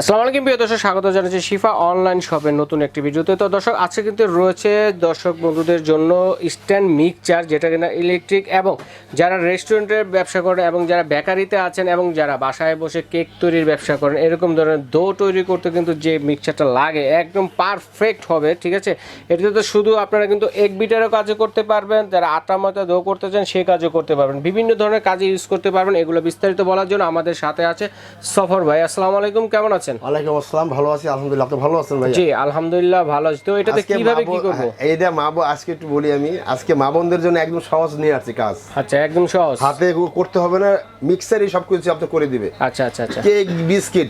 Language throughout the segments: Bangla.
আসসালামু আলাইকুম, প্রিয় দর্শক, স্বাগত জানাচ্ছি শিফা অনলাইন শপের নতুন একটি ভিডিওতে। তো দর্শক, আজকে কিন্তু রয়েছে দর্শক বন্ধুদের জন্য স্ট্যান্ড মিক্সচার যেটা কিনা ইলেকট্রিক এবং যারা রেস্টুরেন্টের ব্যবসা করেন এবং যারা বেকারিতে আছেন এবং যারা বাসায় বসে কেক তৈরির ব্যবসা করেন, এরকম ধরনের দো তৈরি করতে কিন্তু যে মিক্সচারটা লাগে, একদম পারফেক্ট হবে, ঠিক আছে? এটাতে তো শুধু আপনারা কিন্তু এক বিটারও কাজও করতে পারবেন, যারা আটা ময়দা দো করতে চান সেই কাজও করতে পারবেন। বিভিন্ন ধরনের কাজে ইউজ করতে পারবেন, এগুলো বিস্তারিত বলার জন্য আমাদের সাথে আছে সফর ভাই। আসসালামু আলাইকুম, কেমন আছেন? ওয়ালাইকুম আসসালাম ভালো আছি আলহামদুলিল্লাহ। আপনি ভালো আছেন ভাই জি আলহামদুলিল্লাহ ভালো আছি। তো এটাতে কীভাবে কি করব? হ্যাঁ, মা আজকে একটু বলি আমি আজকে মা বোনদের জন্য একদম সহজ নিয়ে আসছি কাজ। আচ্ছা একদম সহজ। হাতে করতে হবে না মিক্সারই সব কিছু আপনি করে দিবে। আচ্ছা আচ্ছা আচ্ছা। কেক বিস্কিট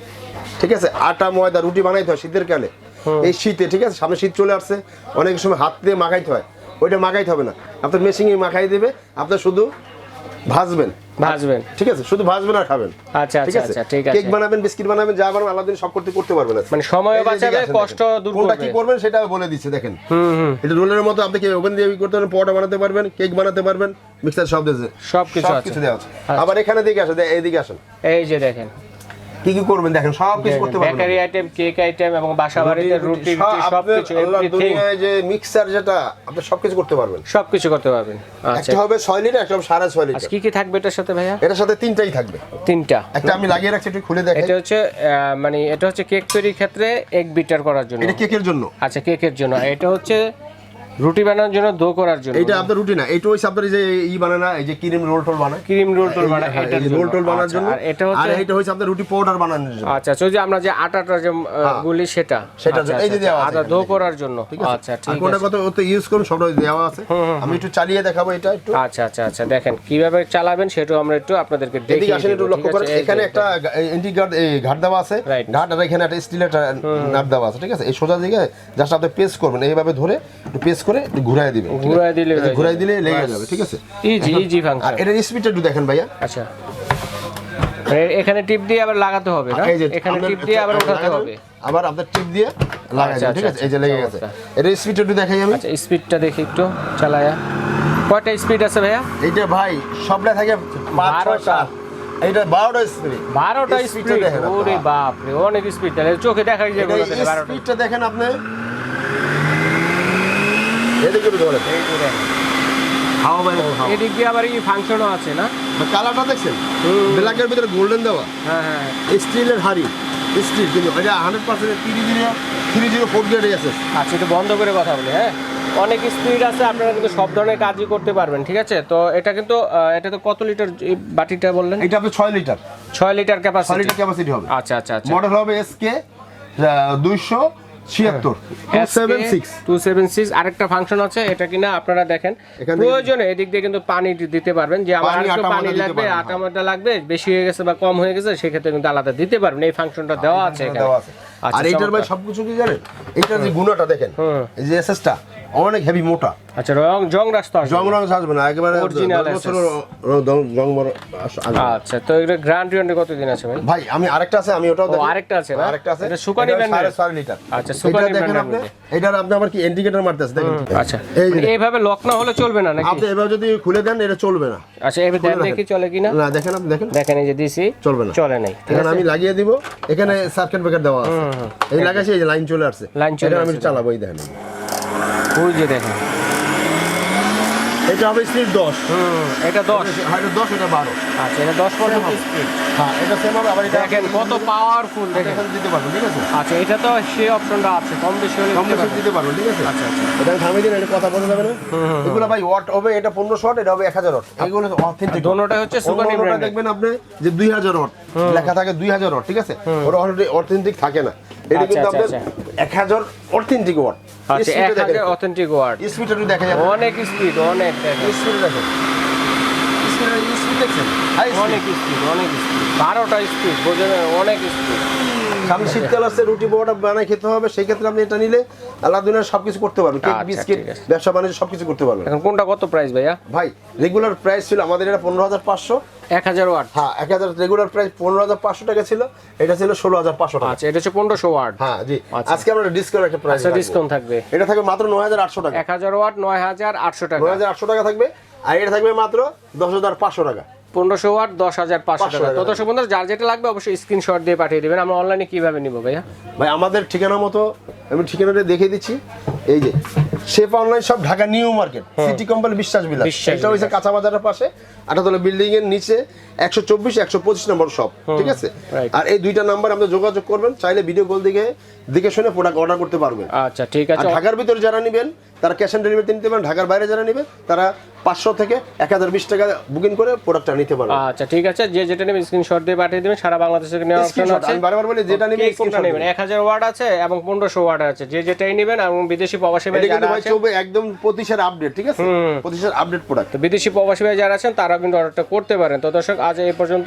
ঠিক আছে? আটা ময়দা রুটি বানাইতে হয় শীতের কালে। এই শীতে ঠিক আছে? সামনে শীত চলে আসছে অনেক সময় হাত দিয়ে মাখাইতে হয়। ওইটা মাখাইতে হবে না। আপনার মেশিনে মাখাই দেবে আপনার শুধু ভাজবেন। ভাজবেন। ঠিক আছে শুধু ভাজবেন আর খাবেন। আচ্ছা ঠিক আচ্ছা আছে? আচ্ছা ঠিক কেক বানাবেন বিস্কিট বানাবেন যা বানাবেন আলাদা সব করতে করতে পারবেন। মানে সময় বাঁচাবে, কষ্ট। দূর কোনটা করবে। কি করবেন সেটা বলে দিচ্ছে দেখেন। হুম হুম। এটা রোলের মতো আপনি কি ওভেন দিয়ে করতে পারবেন পরোটা বানাতে পারবেন কেক বানাতে পারবেন মিক্সার সব দিয়েছে সবকিছু কিছু আছে। আচ্ছা। আবার এখানে দিকে আসে দে- এইদিকে আসেন। এই যে দেখেন। কি কি করবেন দেখেন সব কিছু করতে পারবেন বেকারি আইটেম কেক আইটেম এবং বাসা বাড়িতে রুটি সব রুটি সব কিছু এভরিথিং দুনিয়ায় যে মিক্সার যেটা আপনি সব কিছু করতে পারবেন। সব কিছু করতে পারবেন। আচ্ছা। একটা হবে ছয় লিটার একটা হবে সাড়ে আচ্ছা লিটার কি কি থাকবে এটার সাথে ভাইয়া? এটার সাথে তিনটাই থাকবে। তিনটা। একটা আমি লাগিয়ে রাখছি একটু খুলে দেখেন। এটা হচ্ছে আহ, মানে এটা হচ্ছে কেক তৈরির ক্ষেত্রে এক বিটার করার জন্য। এটা কেকের জন্য। আচ্ছা কেকের জন্য। এটা হচ্ছে রুটি বানানোর জন্য দো করার জন্য। এইটা আপনার রুটি না এইটা হচ্ছে আপনার যে ই বানায় না এই যে ক্রিম রোল টোল বানায়। ক্রিম রোল টোল বানা হ্যাঁ, এই রোল টোল বানানোর আচ্ছা, জন্য। আর এটা হচ্ছে আর এইটা হচ্ছে আপনার রুটি পাউডার বানানোর জন্য। আচ্ছা আচ্ছা যে আমরা যে আটাটা যে গুলি সেটা। সেটার আচ্ছা, এই যে দেওয়া আছে আটা দো দেখেন। করার জন্য। আচ্ছা ঠিক আছে। কোনটা কত ওতে ইউজ করুন সবটা দেওয়া আছে। আমি একটু চালিয়ে দেখাবো এটা একটু। আচ্ছা আচ্ছা আচ্ছা দেখেন কীভাবে চালাবেন সেটাও আমরা একটু আপনাদেরকে এদিকে দেখিয়ে আসেন একটু লক্ষ্য করেন এখানে একটা এন্টি গার্ড এই ঘাট দেওয়া আছে. ঘাট আর এখানে একটা স্টিলের নাট দেওয়া আছে ঠিক আছে? এই সোজা দিকে জাস্ট আপনি পেস্ট করবেন এইভাবে ধরে একটু পেস্ট করে ঘুরাই দিবেন আছে? ঘুরায় দিলে ঘুরাই দিলে লেগে যাবে ঠিক আছে? ইজি ইজি আর ফাংশন এটার স্পিডটা একটু দেখেন ভাইয়া। আচ্ছা। মানে এখানে টিপ দিয়ে আবার লাগাতে হবে না? এখানে টিপ দিয়ে আবার উঠাতে হবে? আবার আপনার টিপ দিয়ে লাগাই আচ্ছা, ঠিক আছে? আচ্ছা, এই যে লেগে গেছে। এটার স্পিডটা একটু দেখাই আমি। আচ্ছা স্পিডটা দেখি একটু চালায়া। কয়টা স্পিড আছে ভাইয়া? এইটা ভাই সবটা থাকে পাঁচ ছয় বারোটা। সাত। এইটা বারোটা স্পিড বারোটা এই স্পিড দেখেন ওরে বাপ রে অনেক স্পিড তাহলে। চোখে দেখাই যাবে না তাহলে বারোটা। স্পিডটা দেখেন আপনি। এদিকে ধরেন এই হাওয়া বাইরে হাওয়া এদিক দিয়ে আবার এই ফাংশনও আছে না? কালারটা দেখছেন? হুম। ব্ল্যাকের ভিতরে গোল্ডেন দেওয়া। হ্যাঁ হ্যাঁ। স্টিলের হাড়ি। স্টিল কিন্তু এটা hundred percent three zero three zero four grade আছে। আচ্ছা বন্ধ করে কথা বলি হ্যাঁ? অনেক স্পিড আছে আপনারা কিন্তু সব ধরনের কাজই করতে পারবেন ঠিক আছে? তো এটা কিন্তু এটা তো কত লিটার এই বাটিটা বললেন? এটা আপনি ছয় লিটার ছয় লিটার ক্যাপাসিটি লিটার ক্যাপাসিটি হবে। আচ্ছা আচ্ছা আচ্ছা। মডেল হবে এস কে দুইশো ছিয়াত্তর। টু সেভেন সিক্স আরেকটা ফাংশন আছে এটা কিনা আপনারা দেখেন। প্রয়োজনে এদিক দিয়ে কিন্তু পানি দিতে পারবেন। যে আমার একটু পানি লাগবে আটা ময়দা লাগবে বেশি হয়ে গেছে বা কম হয়ে গেছে সেক্ষেত্রে কিন্তু আলাদা দিতে পারবেন। এই ফাংশনটা দেওয়া আছে এখানে। আছে। আচ্ছা, আর এইটার ভাই সবকিছু কি জানেন? এইটার যে গুণাটা দেখেন এই যে এসএসটা অনেক হেভি মোটা। আচ্ছা রং জং রাস্তা জং রং আসবে না একেবারে র- জং। আচ্ছা তো এটা গ্রান্ড ওয়ারেন্টি কতদিন আছে ভাই? ভাই আমি আরেকটা আছে আমি ওটাও দেখি। আরেকটা আছে না? আরেকটা আছে। এটা সুকানি? সাড়ে ছয় লিটার। আচ্ছা, সুকানি দেখেন brand-এর আপনি এটার আপনি আবার কি ইন্ডিকেটর মারতেছে দেখেন। আচ্ছা। এই মানে এইভাবে লক না হলে চলবে না নাকি? আপনি এবার যদি খুলে দেন এটা চলবে না। আচ্ছা এবার দেন দেখি চলে কিনা। না দেখেন আপনি দেখেন। দেখেন এই যে দিছি। চলবে না। চলে নাই এখানে আমি লাগিয়ে দিব। এখানে সার্কিট ব্রেকার দেওয়া আছে। এই লাগাইছি এই লাইন চলে আসছে। লাইন চলে এটা আমি। চালাবো এই দেখেন। ওই যে দেখেন। এটা হবে স্পিড দশ। হুম এটা দশ। হ্যাঁ এটা দশ এটা বারো। আচ্ছা এটা দশ পর্যন্ত স্পিড হ্যাঁ এটা সেম হবে আবার এটা দেখেন কত পাওয়ারফুল দেখেন। দিতে পারবেন ঠিক আছে? আচ্ছা এটা তো সেই অপশনটা আছে কম বেশি হলে কম বেশি দিতে পারবেন ঠিক আছে? আচ্ছা আচ্ছা। এটা থামিয়ে দিন এটা কথা বলা যাবে না। এগুলো ভাই ওয়াট হবে এটা পনেরোশো ওয়াট এটা হবে এক হাজার ওয়াট এগুলো অথেন্টিক দোনোটাই হচ্ছে সুপানি ব্র্যান্ডের দেখবেন আপনি যে দুই হাজার ওয়াট লেখা থাকে দুই হাজার ওয়াট ঠিক আছে? ওটা অথেন্টিক থাকে না। এটা আচ্ছা, কিন্তু আচ্ছা, আপনার এক হাজার অথেন্টিক ওয়াট আচ্ছা অথেন্টিক স্পিডটা দেখা যাবে অনেক স্পিড অনেক স্পিড দেখেন। স্পিড স্পিড দেখছেন? অনেক স্পিড অনেক স্পিড বারোটা স্পিড বোঝেন অনেক স্পিড সামনে শীতকাল আসছে রুটি বানাই খেতে হবে সেই ক্ষেত্রে আপনি এটা নিলে আল্লাহ দুনিয়ার সবকিছু করতে পারবেন। কেক বিস্কিট ব্যবসা বাণিজ্য সবকিছু করতে পারবেন। এখন কোনটা কত প্রাইস ভাইয়া? ভাই রেগুলার প্রাইস ছিল আমাদের এটা পনেরো হাজার পাঁচশো। এক হাজার ওয়াট। হ্যাঁ এক হাজার রেগুলার প্রাইস পনেরো হাজার পাঁচশো টাকা ছিল এটা ছিল ষোলো হাজার পাঁচশো টাকা। আচ্ছা এটা হচ্ছে পনেরোশো ওয়াট। হ্যাঁ জি। আচ্ছা। আজকে আমরা ডিসকাউন্ট একটা প্রাইস আচ্ছা ডিসকাউন্ট থাকবে। এটা থাকবে মাত্র নয় হাজার আটশো টাকা। এক হাজার ওয়াট নয় হাজার আটশো টাকা। নয় হাজার আটশো টাকা থাকবে আর এটা থাকবে মাত্র দশ হাজার পাঁচশো টাকা। পনেরোশো ওয়াট দশ হাজার পাঁচশো টাকা। তো। দর্শক বন্ধুরা যার যেটা লাগবে অবশ্যই স্ক্রিনশট দিয়ে পাঠিয়ে দেবেন। আমরা অনলাইনে কীভাবে নিব ভাইয়া? ভাই আমাদের ঠিকানা মতো আমি ঠিকানাটা দেখিয়ে দিচ্ছি। এই যে শেফ অনলাইন সব Dhaka new market city company Biswas Bilas. এটা হচ্ছে কাঁচা বাজারের পাশে আঠাতলা বিল্ডিং এর নিচে একশো চব্বিশ একশো পঁচিশ নম্বর সব ঠিক আছে? আর এই দুইটা নাম্বার আপনি যোগাযোগ করবেন চাইলে ভিডিও কল দিকে দেখে শুনে প্রোডাক্ট অর্ডার করতে পারবেন। আচ্ছা ঠিক আছে। ঢাকার ভিতরে যারা নেবেন তারা ক্যাশ অন ডেলিভারিতে নিতে পারেন ঢাকার বাইরে যারা নেবেন তারা পাঁচশো থেকে এক হাজার বিশ টাকা বুকিং করে প্রোডাক্টটা নিতে পারবেন আচ্ছা ঠিক আছে যে যেটা নেবেন স্ক্রিনশট দিয়ে পাঠিয়ে দেবেন সারা বাংলাদেশ থেকে নেওয়ার অপশন আছে। আমি বারবার বলি যেটা নেবেন screenshot নেবেন। এক হাজার ওয়াট আছে এবং পনেরোশো ওয়াট আছে। যে যেটাই নেবেন এবং বিদেশি প্রবাসী ভাই যারা আছেন একদম প্রতিশার আপডেট ঠিক আছে? প্রতিশার আপডেট প্রোডাক্ট বিদেশি প্রবাসী ভাই যারা আছেন তারা কিন্তু অর্ডারটা করতে পারেন। তো দর্শক আজ এই পর্যন্ত